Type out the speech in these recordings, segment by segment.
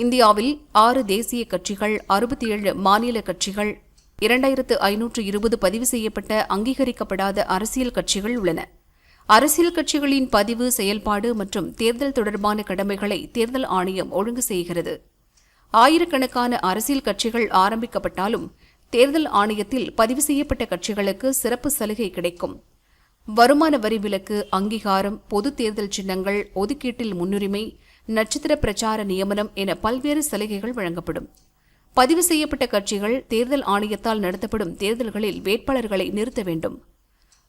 இந்தியாவில் ஆறு தேசிய கட்சிகள் அறுபத்தி ஏழு மாநில கட்சிகள் இரண்டாயிரத்து ஐநூற்று இருபது பதிவு செய்யப்பட்ட அங்கீகரிக்கப்படாத அரசியல் கட்சிகள் உள்ளன. அரசியல் கட்சிகளின் பதிவு செயல்பாடு மற்றும் தேர்தல் தொடர்பான கடமைகளை தேர்தல் ஆணையம் ஒழுங்கு செய்கிறது. ஆயிரக்கணக்கான அரசியல் கட்சிகள் ஆரம்பிக்கப்பட்டாலும் தேர்தல் ஆணையத்தில் பதிவு செய்யப்பட்ட கட்சிகளுக்கு சிறப்பு சலுகை கிடைக்கும். வருமான வரி விலக்கு அங்கீகாரம் பொது தேர்தல் சின்னங்கள் ஒதுக்கீட்டில் முன்னுரிமை நட்சத்திர பிரச்சார நியமனம் என பல்வேறு சலுகைகள் வழங்கப்படும். பதிவு செய்யப்பட்ட கட்சிகள் தேர்தல் ஆணையத்தால் நடத்தப்படும் தேர்தல்களில் வேட்பாளர்களை நிறுத்த வேண்டும்.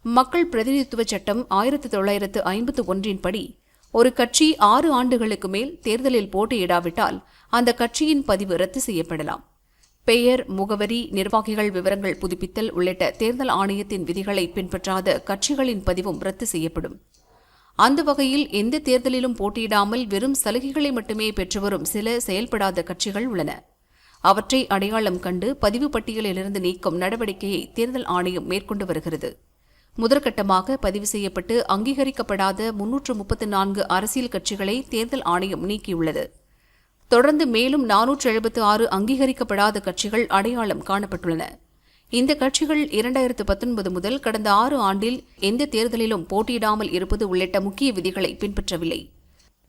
மக்கள் பிரதிநிதித்துவ சட்டம் ஆயிரத்தி தொள்ளாயிரத்து ஐம்பத்து ஒன்றின்படி ஒரு கட்சி ஆறு ஆண்டுகளுக்கு மேல் தேர்தலில் போட்டியிடாவிட்டால் அந்த கட்சியின் பதிவு ரத்து செய்யப்படலாம். பெயர் முகவரி நிர்வாகிகள் விவரங்கள் புதுப்பித்தல் உள்ளிட்ட தேர்தல் ஆணையத்தின் விதிகளை பின்பற்றாத கட்சிகளின் பதிவும் ரத்து செய்யப்படும். அந்த வகையில் எந்த தேர்தலிலும் போட்டியிடாமல் வெறும் சலுகைகளை மட்டுமே பெற்று வரும் சில செயல்படாத கட்சிகள் உள்ளன. அவற்றை அடையாளம் கண்டு பதிவு பட்டியலிலிருந்து நீக்கும் நடவடிக்கையை தேர்தல் ஆணையம் மேற்கொண்டு வருகிறது. முதற்கட்டமாக பதிவு செய்யப்பட்டு அங்கீகரிக்கப்படாத முன்னூற்று முப்பத்து நான்கு அரசியல் கட்சிகளை தேர்தல் ஆணையம் நீக்கியுள்ளது. தொடர்ந்து மேலும் நானூற்று எழுபத்து ஆறு அங்கீகரிக்கப்படாத கட்சிகள் அடையாளம் காணப்பட்டுள்ளன. இந்த கட்சிகள் இரண்டாயிரத்து பத்தொன்பது முதல் கடந்த ஆறு ஆண்டில் எந்த தேர்தலிலும் போட்டியிடாமல் இருப்பது உள்ளிட்ட முக்கிய விதிகளை பின்பற்றவில்லை.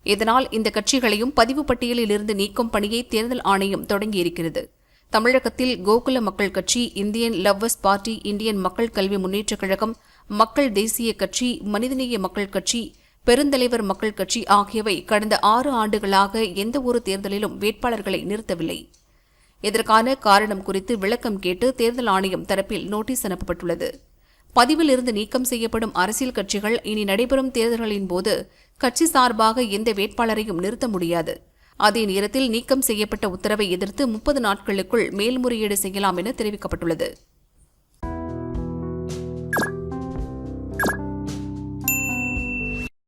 இதனால் இந்த கட்சிகளையும் பதிவு பட்டியலில் இருந்து நீக்கும் பணியை தேர்தல் ஆணையம் தொடங்கியிருக்கிறது. தமிழகத்தில் கோகுல மக்கள் கட்சி இந்தியன் லவ்வர்ஸ் பார்ட்டி இந்தியன் மக்கள் கல்வி முன்னேற்றக் கழகம் மக்கள் தேசிய கட்சி மனிதநேய மக்கள் கட்சி பெருந்தலைவர் மக்கள் கட்சி ஆகியவை கடந்த ஆறு ஆண்டுகளாக எந்த ஒரு தேர்தலிலும் வேட்பாளர்களை நிறுத்தவில்லை. இதற்கான காரணம் குறித்து விளக்கம் கேட்டு தேர்தல் ஆணையம் தரப்பில் நோட்டீஸ் அனுப்பப்பட்டுள்ளது. பதிவில் இருந்து நீக்கம் செய்யப்படும் அரசியல் கட்சிகள் இனி நடைபெறும் தேர்தல்களின் போது கட்சி சார்பாக எந்த வேட்பாளரையும் நிறுத்த முடியாது. அதே நேரத்தில் நீக்கம் செய்யப்பட்ட உத்தரவை எதிர்த்து முப்பது நாட்களுக்குள் மேல்முறையீடு செய்யலாம் என தெரிவிக்கப்பட்டுள்ளது.